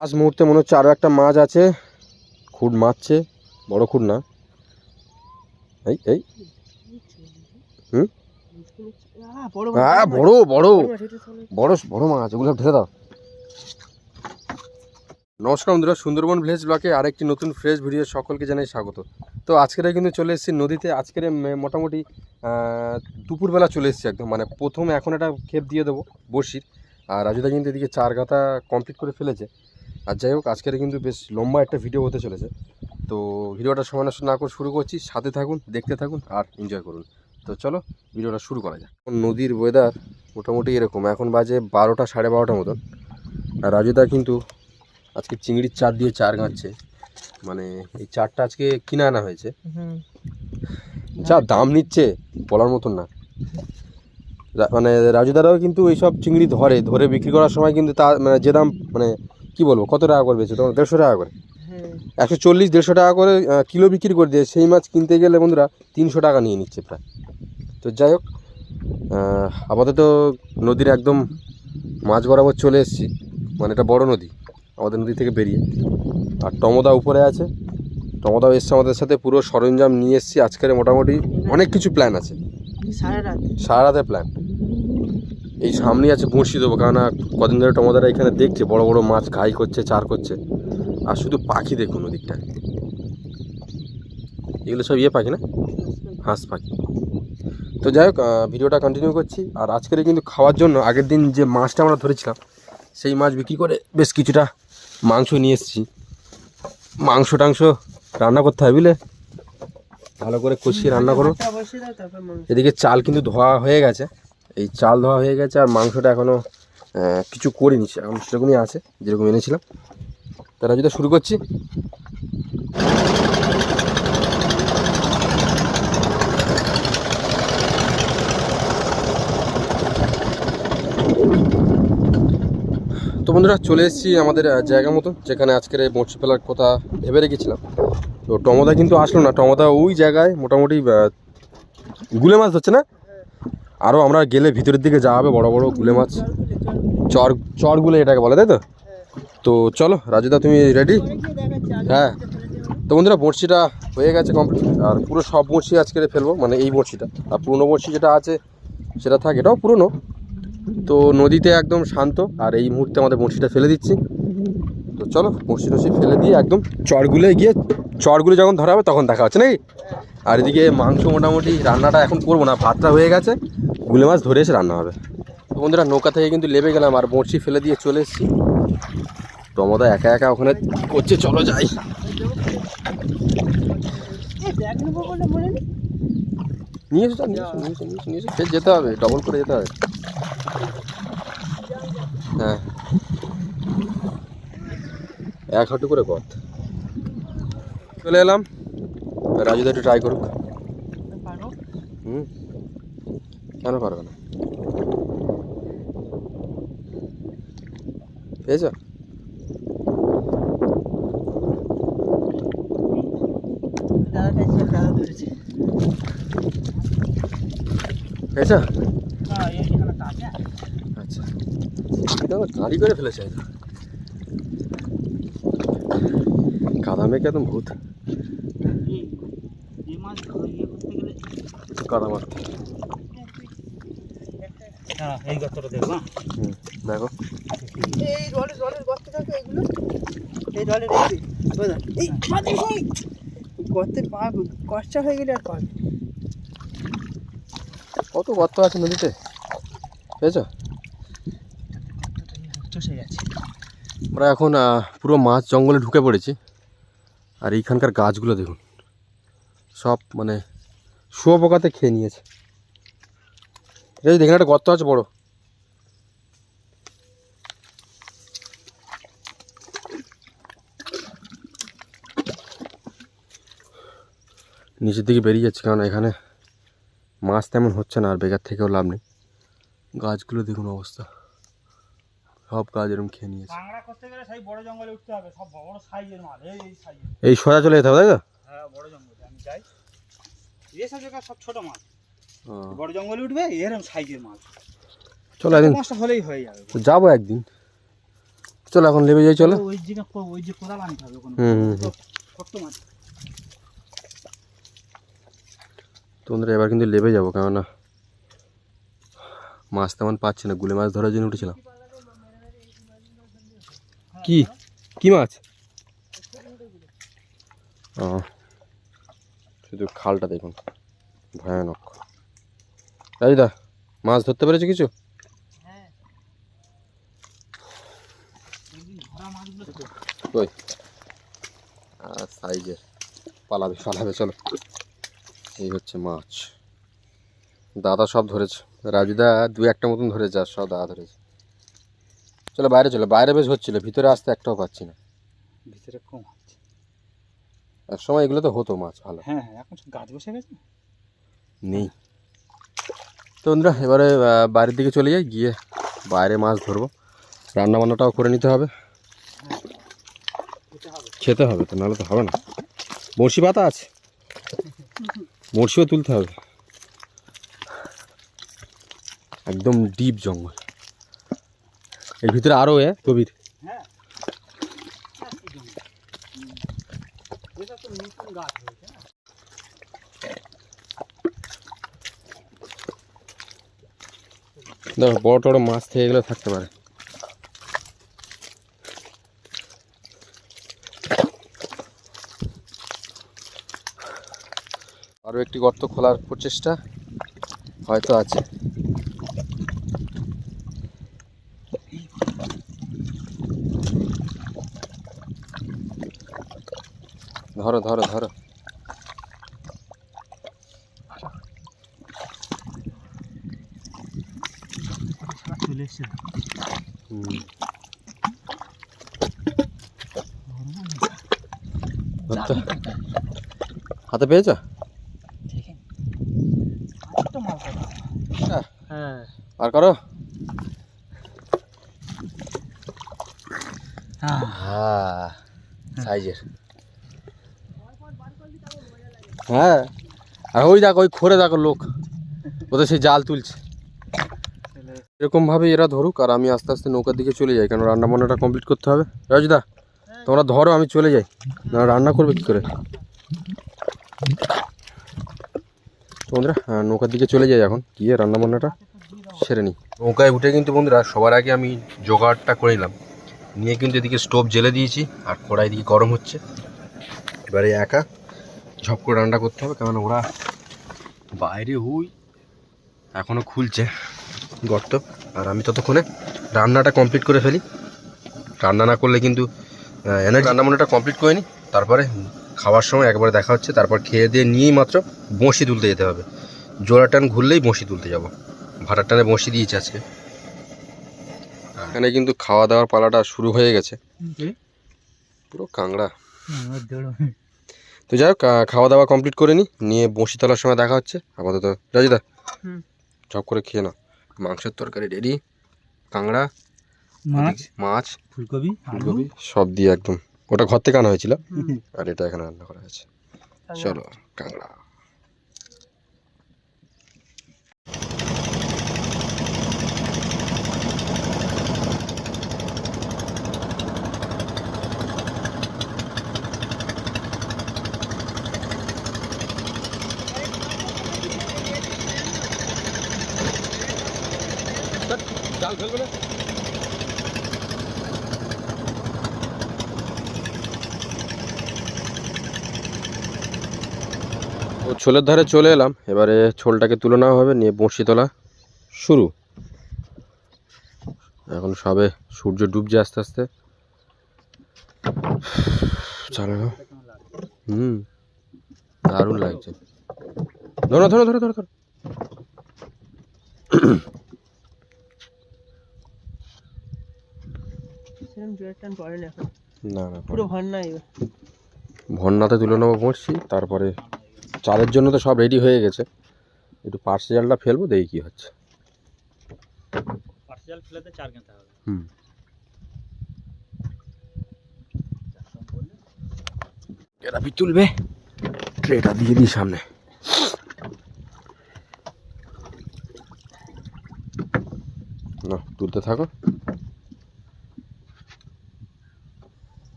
আজ মুহূর্তে মনে হচ্ছে আরও একটা মাছ আছে। খুঁট মারছে, বড় খুঁট না। এই এই। হুম? হ্যাঁ বড় বড়। বড় বড় মাছ, ওগুলো ঢেলে দাও। নমস্কার বন্ধুরা, সুন্দরবন ভিলেজ ব্লকে আরেকটি নতুন ফ্রেশ ভিডিও সকলকে জানাই স্বাগত। তো আজকের কিন্তু চলে এসেছি নদীতে। আজকের মোটামুটি দুপুরবেলা চলে এসেছি একদম। মানে প্রথম এখন একটা খেপ দিয়ে দেবো বড়শির। আর রাজুদা কিন্তু এদিকে চার গাঁথা কমপ্লিট করে ফেলেছে। আর যাই হোক আজকের কিন্তু বেশ লম্বা একটা ভিডিও হতে চলেছে। তো ভিডিওটা সময় নষ্ট না করে শুরু করছি। সাথে থাকুন দেখতে থাকুন আর এনজয় করুন। তো চলো ভিডিওটা শুরু করা যাক। নদীর ওয়েদার মোটামুটি এরকম। এখন বাজে বারোটা সাড়ে বারোটা মতন। আর রাজুদা কিন্তু আজকে চিংড়ির চার দিয়ে চার গাঁচ্ছে মানে এই চারটা আজকে কিনে আনা হয়েছে। যা দাম নিচ্ছে বলার মতন না। মানে রাজুদারাও কিন্তু এইসব চিংড়ি ধরে ধরে বিক্রি করার সময় কিন্তু তা মানে যে দাম মানে কি বলব? কত টাকা করে বেচে? তোমার দেড়শো টাকা করে। একশো চল্লিশ দেড়শো টাকা করে কিলো বিক্রি করে দিয়ে সেই মাছ কিনতে গেলে বন্ধুরা তিনশো টাকা নিয়ে নিচ্ছে প্রায়। তো যাই হোক আপাতত নদীর একদম মাছ বরাবর চলে এসেছি। মানে এটা বড় নদী আমাদের নদী থেকে বেরিয়ে। আর টমদা উপরে আছে। টমদাও এসছে আমাদের সাথে পুরো সরঞ্জাম নিয়ে এসেছি। আজকের মোটামুটি অনেক কিছু প্ল্যান আছে। সারা রাত। প্ল্যান এই সামনেই আছে বঁড়শি দেবো। কেননা কদিন ধরে টমাদারা এখানে দেখছে বড় বড় মাছ ঘাই করছে চার করছে। আর শুধু পাখি দেখুন ওদিকটায় এগুলো সব ইয়ে পাখি না? হাঁস পাখি। তো যাই হোক ভিডিওটা কন্টিনিউ করছি। আর আজকের কিন্তু খাওয়ার জন্য আগের দিন যে মাছটা আমরা ধরেছিলাম সেই মাছ বিক্রি করে বেশ কিছুটা মাংস নিয়ে এসেছি। মাংস টাংস রান্না করতে হয় বুঝলে? ভালো করে কষিয়ে রান্না করো। এদিকে চাল কিন্তু ধোয়া হয়ে গেছে। এই চাল ধোয়া হয়ে গেছে আর মাংসটা এখনও কিছু করিনি সেরকমই আছে, যেরকম এনেছিলাম। তারা যদি শুরু করছি। তো বন্ধুরা, চলে এসেছি আমাদের জায়গা মতো, যেখানে আজকের এই মৎস্য ফেলার কথা ভেবে রেখেছিলাম। তো টমদা কিন্তু আসলো না টমদা ওই জায়গায় মোটামুটি গুলে মাছ ধরছে না? আরও আমরা গেলে ভিতরের দিকে যাওয়া হবে, বড় বড় গুলে মাছ। চর, চরগুলো এটাকে বলে, তাই তো? তো চলো, রাজুদা, তুমি রেডি হ্যাঁ। তো বন্ধুরা, বড়শিটা হয়ে গেছে কমপ্লিট আর পুরো সব বড়শি আজকে ফেলব মানে এই বড়শিটা। আর পুরনো বড়শি যেটা আছে, সেটা থাকে, এটাও পুরনো। তো নদীতে একদম শান্ত, আর এই মুহূর্তে আমাদের বড়শিটা ফেলে দিচ্ছি। তো চলো, বড়শি টসি ফেলে দিয়ে একদম চরগুলো গিয়ে, চরগুলো যখন ধরা হবে, তখন দেখা হচ্ছে, নাকি? আর এদিকে মাংস মোটামুটি রান্নাটা এখন করব না, ভাতটা হয়ে গেছে, গুলে মাছ ধরে এসে রান্না হবে। তো বন্ধুরা, নৌকা থেকে কিন্তু লেবে গেলাম আর বড়শি ফেলে দিয়ে চলে এসেছি। টমদা একা একা ওখানে করছে, চলো যাই। নিয়ে এসো নিয়ে এসো যেতে হবে ডবল করে যেতে হবে। হ্যাঁ। এক হাঁটু করে পথ। চলে এলাম। রাজুদা একটু ট্রাই করুক। হুম? কেন পারবে না? পেয়েছ? পেয়েছ আচ্ছা। গাড়ি করে ফেলেছে কাদা মেঘে একদম ভূত এই মাছ ইয়ে করতে গেলে একটু কাদা মারতে হ্যাঁ এই গতটা দেখো। এই গর্তে থাকে এগুলো? এই এই গর্তে পা কষ্টা হয়ে গেলে আর কত গর্ত আছে নদীতে? পেয়েছ? আমরা এখন পুরো মাছ জঙ্গলে ঢুকে পড়েছি। আর এইখানকার গাছগুলো দেখুন। সব মানে শুয়োপোকাতে খেয়ে নিয়েছে। এই দেখেন একটা গর্ত আছে বড়। নিচের দিকে বেরিয়ে যাচ্ছে কারণ এখানে মাছ তেমন হচ্ছে না আর বেকার থেকেও লাভ নেই। গাছগুলো দেখুন অবস্থা। সব গাছ এরকম খেয়ে নিয়েছে। এই সোজা চলে যেতে হবে তাই তো? হ্যাঁ বড় জঙ্গলে আমি যাই। এসব জায়গা সব ছোট মাছ। বড় জঙ্গলে উঠবে এরকম সাইজের মাছ। চলো একদিন। মাছটা হলেই হয়ে যাবে। যাব একদিন। চলো এখন লেবে যাই চলো। ওই যে ওই যে কোদাল আনতে হবে ওখানে মাছ। তোমরা এবার কিন্তু লেবে যাব কেননা মাছ তেমন পাচ্ছি না। গুলে মাছ ধরার জন্য উঠেছিলাম। কি? কি মাছ? ও। শুধু খালটা দেখুন। ভয়ানক। রাজিদা মাছ ধরতে পেরেছ কিছু? সাইজের পালাবে পালাবে, চলো। এই হচ্ছে মাছ। দাদা সব ধরেছে। রাজুদা দু একটা মতন ধরেছে আর সব দাদা ধরেছে। চলো বাইরে চলো। বাইরে বেশ হচ্ছিল, ভিতরে আসতে একটাও পাচ্ছি না। ভিতরে কম আছে এক সময় এগুলো তো হতো মাছ ভালো। হ্যাঁ হ্যাঁ এখন সব গাছ বসে গেছে? নেই। তো বন্ধুরা এবারে বাইরের দিকে চলে যাই গিয়ে বাইরে মাছ ধরবো। রান্না বান্নাটাও করে নিতে হবে খেতে হবে। খেতে হবে তো নাহলে তো হবে না। বড়শি পাতা আছে। বড়শিও তুলতে হবে। একদম ডিপ জঙ্গল। এর ভিতরে আরও এ গভীর হ্যাঁ এটা তো নতুন গাছ হয়েছে না দেখো, বড় টড় মাছ থেকে এগুলো থাকতে পারে। আরও একটি গর্ত খোলার প্রচেষ্টা হয়তো আছে। ধরো ধরো ধরো। চলে এসছে। হাতে পেয়েছ? আর করো। হ্যাঁ। হ্যাঁ সাইজের। হ্যাঁ। আর ওই দেখো ওই খোরে দেখো লোক। ওদের সেই জাল তুলছে। এরকমভাবে এরা ধরুক আর আমি আস্তে আস্তে নৌকার দিকে চলে যাই কেন রান্না বান্নাটা কমপ্লিট করতে হবে? রাজদা তোমরা ধরো আমি চলে যাই। না রান্না করবে কী করে? আহ, নৌকার দিকে চলে যাই এখন। গিয়ে রান্না বান্নাটা সেরে নিই। নৌকায় উঠে কিন্তু বন্ধুরা সবার আগে আমি জোগাড়টা করে নিলাম। নিয়ে কিন্তু এদিকে স্টোভ জেলে দিয়েছি আর কড়াই দিকে গরম হচ্ছে। এবারে একা। ঝপ করে রান্না করতে হবে কারণ ওরা বাইরে হুই এখনও খুলছে গর্ত। আর আমি ততক্ষণে রান্নাটা কমপ্লিট করে ফেলি। রান্না না করলে কিন্তু এনে রান্না বান্নাটা কমপ্লিট করে নিই তারপরে খাওয়ার সময় একবারে দেখা হচ্ছে তারপর খেয়ে দিয়ে নিয়েই মাত্র বঁশি তুলতে যেতে হবে। জোড়া টান ঘুরলেই বঁশি তুলতে যাব। ভাটার টানে বঁশি দিয়েছে আজকে। এখানে কিন্তু খাওয়া দাওয়ার পালাটা শুরু হয়ে গেছে। পুরো কাংড়া তো যাই হোক খাওয়া দাওয়া কমপ্লিট করে নিই নিয়ে বঁশি তোলার সময় দেখা হচ্ছে। আপাতত রাজিদা দা চপ করে খেয়ে নাও। মাংসের তরকারি রেডি কাঁকড়া মাছ? মাছ ফুলকপি ফুলকপি সব দিয়ে একদম। ওটা ঘর থেকে আনা হয়েছিল। আর এটা এখানে রান্না করা হয়েছে। চলো কাংড়া জাল ফেলবে না ও ছোলের ধারে চলে এলাম। এবারে ছোলটাকে তুলে নেওয়া হবে, নিয়ে বঁড়শি তোলা শুরু। এখন সবে সূর্য ডুবছে আস্তে আস্তে। চালানো হুম, দারুণ লাগছে। ধরো ধরো ধরো ধরো ধরো। টান পড়ে না এখন। না না পুরো ভর নাই ভন্নাতে তুলে নেব বঁড়শি তারপরে চালের জন্য তো সব রেডি হয়ে গেছে। একটু পার্সে জালটা ফেলব দেখি কী হচ্ছে। পার্সেল ফেলাতে চার ঘণ্টা হবে। হুম। এরাপি তুলবে? ট্রেটা দিয়ে দিই সামনে। না তুলতে থাকো।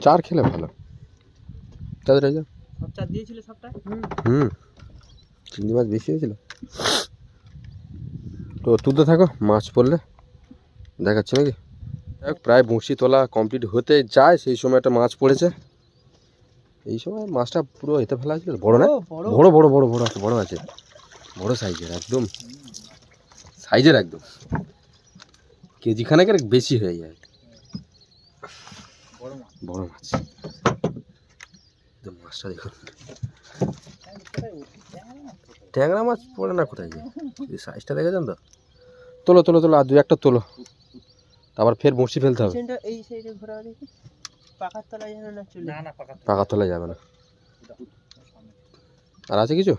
চার খেলে ভালো। তাদের যে সব চার দিয়েছিল সবটা? হুম। হুম। চিংড়ি মাছ বেশি হয়েছিল? তো তুলতে থাকো মাছ পড়লে। দেখাচ্ছি নাকি? যাই প্রায় বঁড়শি তোলা কমপ্লিট হতে যায় সেই সময় একটা মাছ পড়েছে। এই সময় মাছটা পুরো এতে ফেলা হয়েছিল। বড় না? বড় বড়। বড় বড় বড় আছে বড় আছে। বড় সাইজের একদম। সাইজের একদম। কেজি খানেকের বেশি হয়ে যায়। বড় মাছ। মাছটা দেখুন। ট্যাংরা মাছ পড়ে না কোথায় এই সাইজটা দেখেছেন তো? তোলো তোলো তোলো আর দু একটা তোলো। তারপর ফের বড়শি ফেলতে হবে। পাকা তোলা যাবে না। আর আছে কিছু?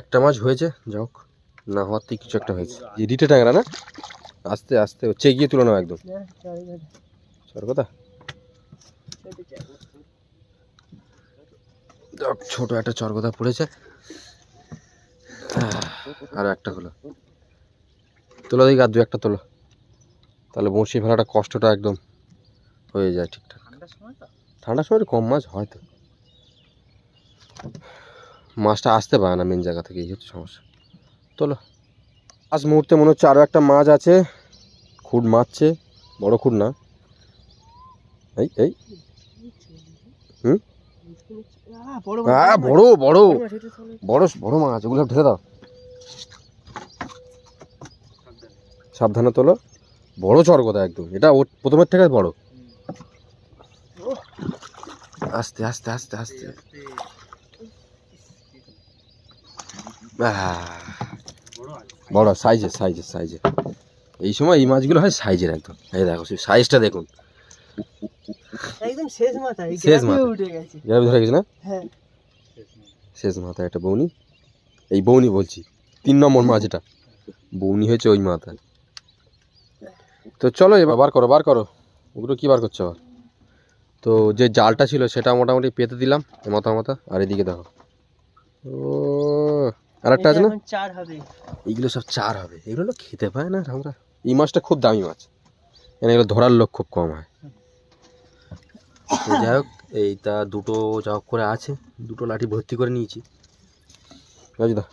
একটা মাছ হয়েছে যাক না হওয়ার থেকে কিছু একটা হয়েছে। যে রিটে ট্যাংরা না? আস্তে আস্তে হচ্ছে গিয়ে তুলে নাও একদম। সর কথা। ছোট একটা চরগদা পড়েছে। আর একটা হলো। তোলো দেখি আর দু একটা তোলো। তাহলে বঁড়শি ফেলাটা কষ্টটা একদম হয়ে যায় ঠিকঠাক। ঠান্ডার সময় কম মাছ হয় তো। মাছটা আসতে পারে না মেন জায়গা থেকে এই হচ্ছে সমস্যা। তোলো। আজ মুহূর্তে মনে হচ্ছে আরও একটা মাছ আছে। খুঁট মারছে বড় খুঁট না। এই এই। হুম? বড় হ্যাঁ বড় বড়। বড় বড় মাছ ওগুলো ঢেলে দাও। সাবধানে তোলো। বড় চরগদা একদম? এটা ওর প্রথমের থেকে বড়। আস্তে আস্তে। আস্তে আস্তে। আহ, বড় সাইজের সাইজের সাইজের এই সময় এই মাছগুলো হয় সাইজের একদম। এই দেখো সাইজটা দেখুন। একদম শেষ মাথা শেষ মাথা। উঠে গেছে। গ্রামে ধরে গেছে না? হ্যাঁ। শেষ মাথায় একটা বৌনি। এই বৌনি বলছি তিন নম্বর মাছ এটা। বৌনি হয়েছে ওই মাথায়। তো চলো এবার বার করো বার করো। ওগুলো কি বার করছ আবার? তো যে জালটা ছিল সেটা মোটামুটি পেতে দিলাম মাথা মাথা। আর এদিকে দেখো। ও আর একটা আছে না? চার হবে। এইগুলো সব চার হবে। এগুলো খেতে পায় না আমরা। এই মাছটা খুব দামি মাছ। এখানে এগুলো ধরার লোক খুব কম হয়। যাই হোক এইটা দুটো যা হোক করে আছে। দুটো লাঠি ভর্তি করে নিয়েছি। দা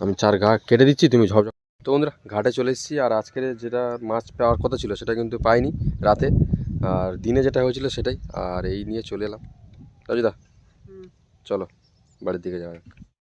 আমি চার ঘা কেটে দিচ্ছি তুমি ঝপ তো বন্ধুরা ঘাটে চলে এসেছি আর আজকের যেটা মাছ পাওয়ার কথা ছিল সেটা কিন্তু পাইনি রাতে। আর দিনে যেটা হয়েছিল সেটাই। আর এই নিয়ে চলে এলাম। দা চলো বাড়ির দিকে যাওয়া যাক।